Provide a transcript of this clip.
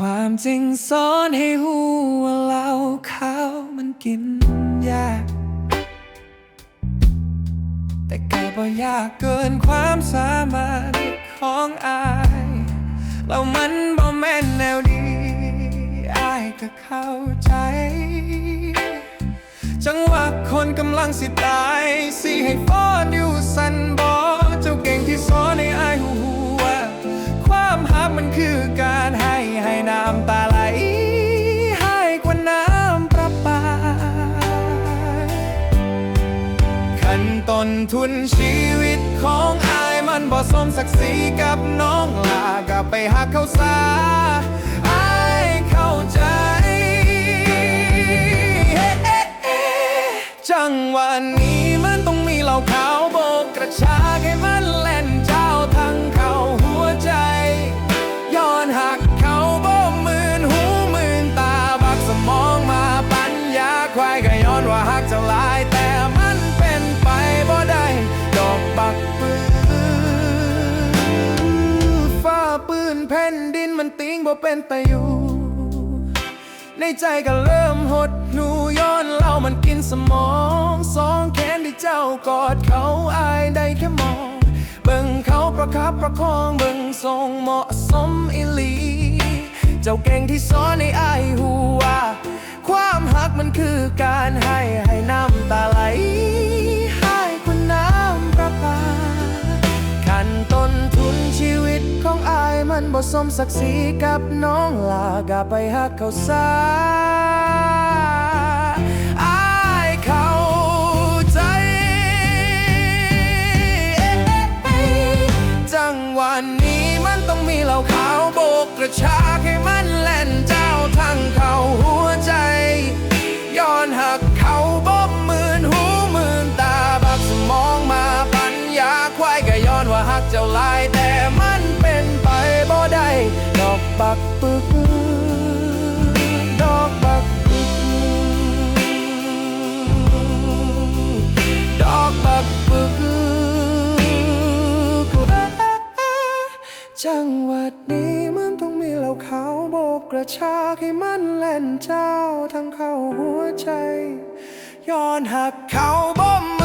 ความจริงสอนให้หูว่าเหล้าขาวมันกินยาก แต่ก็บ่ยากเกินความสามารถของอายแล้วมันบ่แม่นแนวดีอายก็เข้าใจ จังหวะคนกำลังสิตาย สิให้ฟอนอยู่สันบ นต้นทุนชีวิตของอายมันบ่สมศักดิ์ศรีกับน้องลากลับไปหักเขาซาอายเข้าใจเฮ้เอ๊ะเอ๊ะจังหวะนี้มันต้องมีเหล่าขาวโบกกระชากให้มันแล่น บ่เป็นไปอยู่ ในใจก็เริ่มหดหนูย้อนเล่ามันกินสมองสองแขนที่เจ้ากอดเขาอายได้แค่มอง เบิ่งเขาประคับประคองเบิ่งทรงเหมาะสมอิลี เจ้าเก่งที่สอนในอายหูว่า ความหักมันคือการ บ่สมศักดิ์ศรีกับน้องลากาไปหักเขาซาอายเขาใจ จังหวะนี้มันต้องมีเหล่าขาวโบกกระชา จังหวัดนี้มันต้องมีเหล่าขาวโบกกระชากให้มันแล่นเจ้าทั้งเข้าหัวใจ ย้อนหักเขาบ่ม